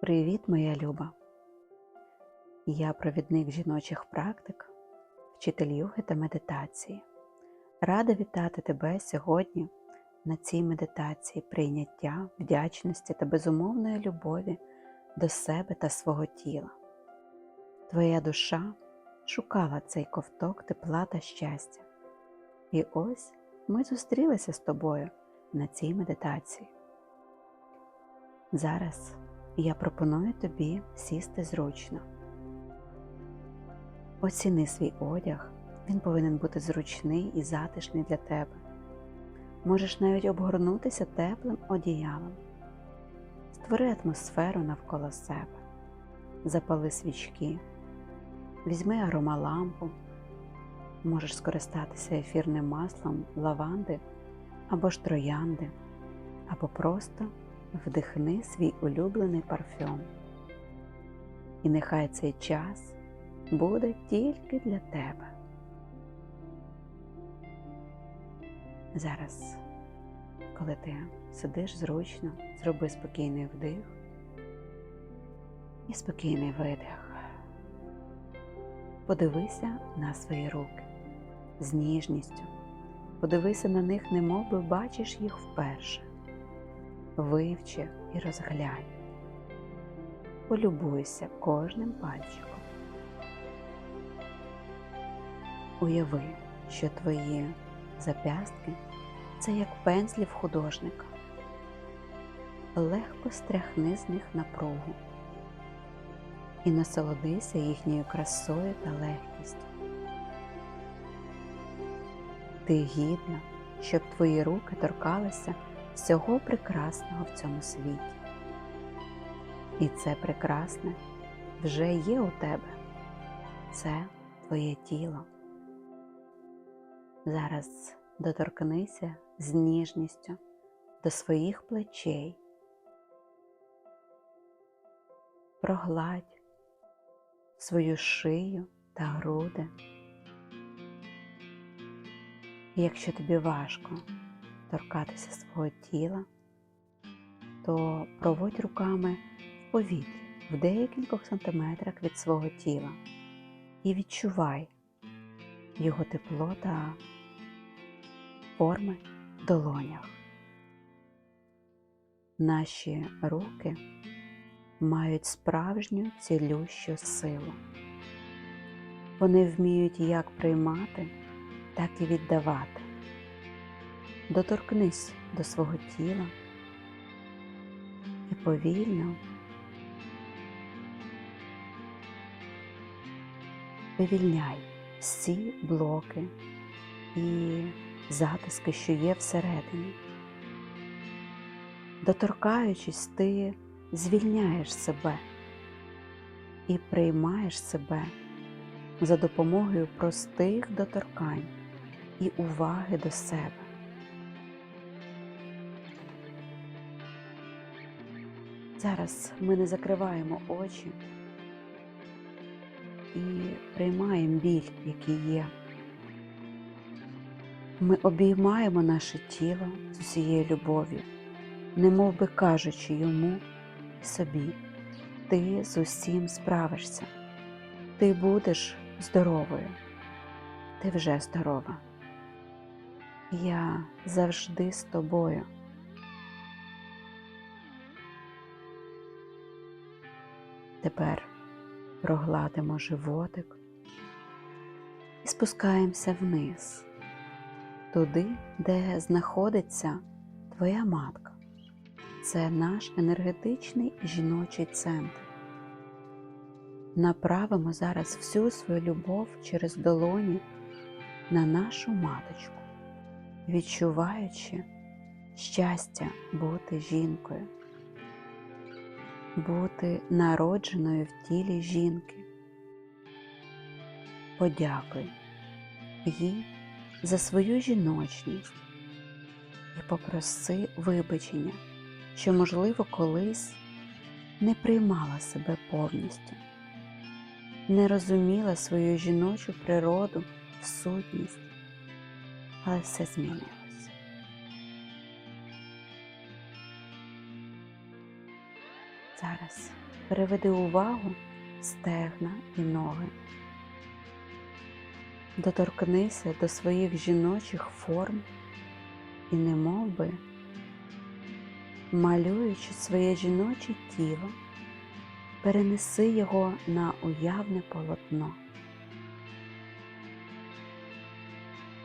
Привіт, моя Люба! Я провідник жіночих практик, вчитель йоги та медитації. Рада вітати тебе сьогодні на цій медитації прийняття, вдячності та безумовної любові до себе та свого тіла. Твоя душа шукала цей ковток тепла та щастя. І ось ми зустрілися з тобою на цій медитації. Зараз я пропоную тобі сісти зручно. Оціни свій одяг, він повинен бути зручний і затишний для тебе. Можеш навіть обгорнутися теплим одіялом. Створи атмосферу навколо себе, запали свічки, візьми аромалампу, можеш скористатися ефірним маслом лаванди або ж троянди, або просто вдихни свій улюблений парфюм. І нехай цей час буде тільки для тебе. Зараз, коли ти сидиш зручно, зроби спокійний вдих і спокійний видих. Подивися на свої руки з ніжністю. Подивися на них, немов би бачиш їх вперше вивчи і розглянь. Полюбуйся кожним пальчиком. Уяви, що твої зап'ястки це як пензлі в художника. Легко стряхни з них напругу і насолодися їхньою красою та легкістю. Ти гідна, щоб твої руки торкалися всього прекрасного в цьому світі. І це прекрасне вже є у тебе. Це твоє тіло. Зараз доторкнися з ніжністю до своїх плечей. Прогладь свою шию та груди. Якщо тобі важко, торкатися свого тіла, то проводь руками в повітрі в декількох сантиметрах від свого тіла і відчувай його тепло та форми в долонях. Наші руки мають справжню цілющу силу. Вони вміють як приймати, так і віддавати доторкнись до свого тіла і повільно вивільняй всі блоки і затиски, що є всередині. Доторкаючись, ти звільняєш себе і приймаєш себе за допомогою простих доторкань і уваги до себе. Зараз ми не закриваємо очі і приймаємо біль, який є. Ми обіймаємо наше тіло з усією любов'ю, немов би кажучи йому собі, ти з усім справишся, ти будеш здоровою, ти вже здорова. Я завжди з тобою. Тепер прогладимо животик і спускаємося вниз, туди, де знаходиться твоя матка. Це наш енергетичний жіночий центр. Направимо зараз всю свою любов через долоні на нашу маточку, відчуваючи щастя бути жінкою бути народженою в тілі жінки. Подякуй їй за свою жіночність і попроси вибачення, що, можливо, колись не приймала себе повністю, не розуміла свою жіночу природу, сутність, але все змінилось. Зараз переведи увагу стегна і ноги. Доторкнися до своїх жіночих форм і немов би, малюючи своє жіноче тіло, перенеси його на уявне полотно.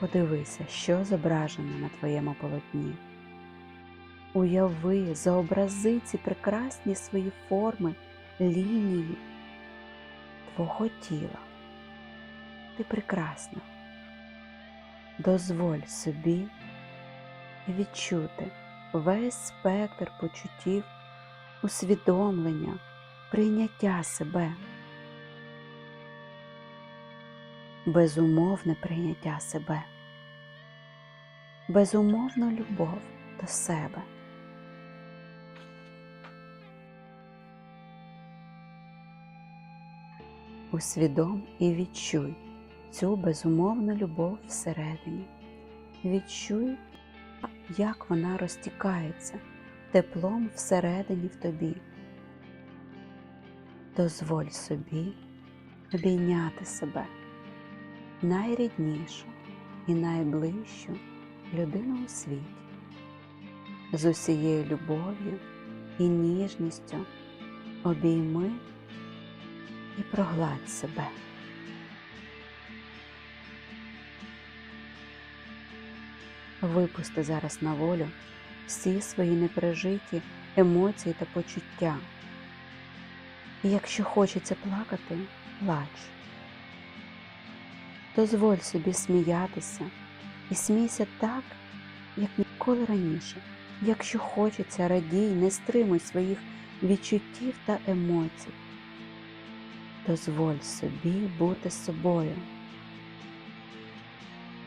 Подивися, що зображено на твоєму полотні. Уяви, зобрази ці прекрасні свої форми, лінії твого тіла. Ти прекрасна. Дозволь собі відчути весь спектр почуттів, усвідомлення, прийняття себе, безумовне прийняття себе, безумовну любов до себе. Усвідом і відчуй цю безумовну любов всередині. Відчуй, як вона розтікається теплом всередині в тобі. Дозволь собі обійняти себе найріднішу і найближчу людину у світі з усією любов'ю і ніжністю обійми і прогладь себе. Випусти зараз на волю всі свої непережиті емоції та почуття. І якщо хочеться плакати, плач. Дозволь собі сміятися і смійся так, як ніколи раніше. Якщо хочеться, радій, не стримуй своїх відчуттів та емоцій. Дозволь собі бути собою,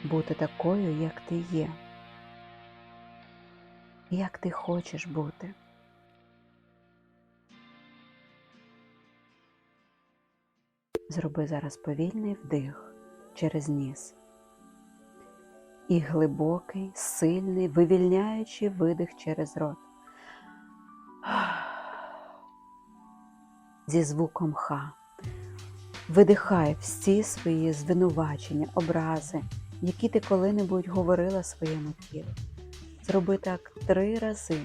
бути такою, як ти є, як ти хочеш бути. Зроби зараз повільний вдих через ніс і глибокий, сильний, вивільняючий видих через рот. Зі звуком Х. Видихай всі свої звинувачення, образи, які ти коли-небудь говорила своєму тілу. Зроби так три рази.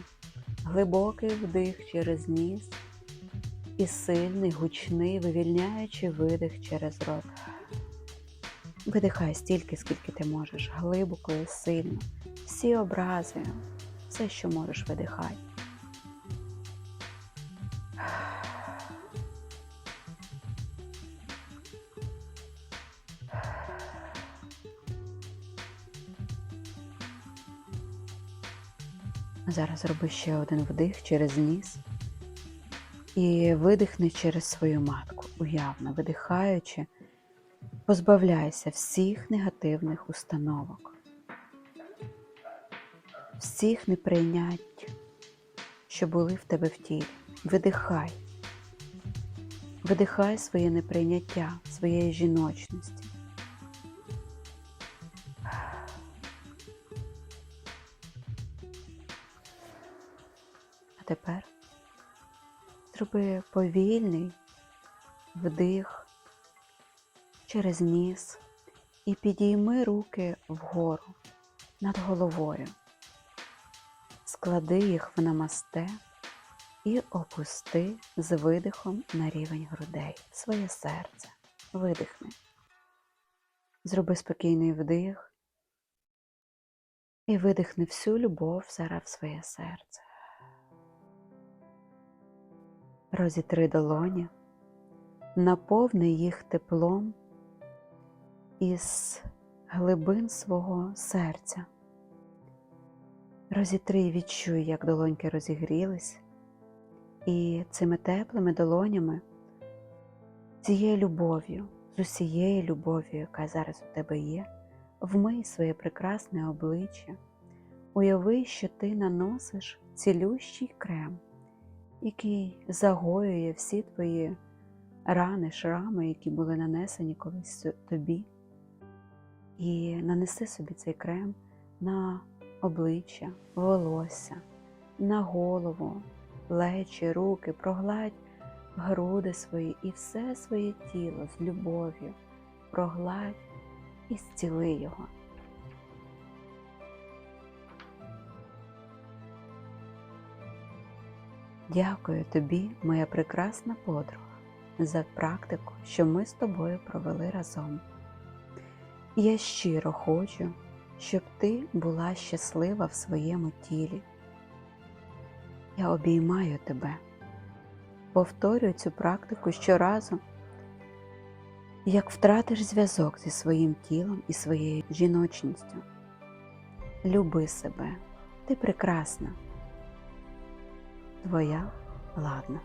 Глибокий вдих через ніс і сильний, гучний, вивільняючий видих через рот. Видихай стільки, скільки ти можеш, глибоко і сильно. Всі образи, все, що можеш, видихай. Зараз роби ще один вдих через ніс і видихни через свою матку, уявно, видихаючи, позбавляйся всіх негативних установок, всіх неприйнять, що були в тебе в тілі. Видихай, видихай своє неприйняття, своєї жіночності. А тепер зроби повільний вдих через ніс і підійми руки вгору над головою. Склади їх в намасте і опусти з видихом на рівень грудей своє серце. Видихни. Зроби спокійний вдих і видихни всю любов зараз в своє серце. Розітри долоні, наповни їх теплом із глибин свого серця. Розітри і відчуй, як долоньки розігрілись, і цими теплими долонями, цією любов'ю, з усією любов'ю, яка зараз у тебе є, вмий своє прекрасне обличчя, уяви, що ти наносиш цілющий крем який загоює всі твої рани, шрами, які були нанесені колись тобі. І нанеси собі цей крем на обличчя, волосся, на голову, плечі, руки, прогладь груди свої і все своє тіло з любов'ю. Прогладь і зціли його. Дякую тобі, моя прекрасна подруга, за практику, що ми з тобою провели разом. Я щиро хочу, щоб ти була щаслива в своєму тілі. Я обіймаю тебе, повторюю цю практику щоразу, як втратиш зв'язок зі своїм тілом і своєю жіночністю. Люби себе, ти прекрасна. Твоя ладна.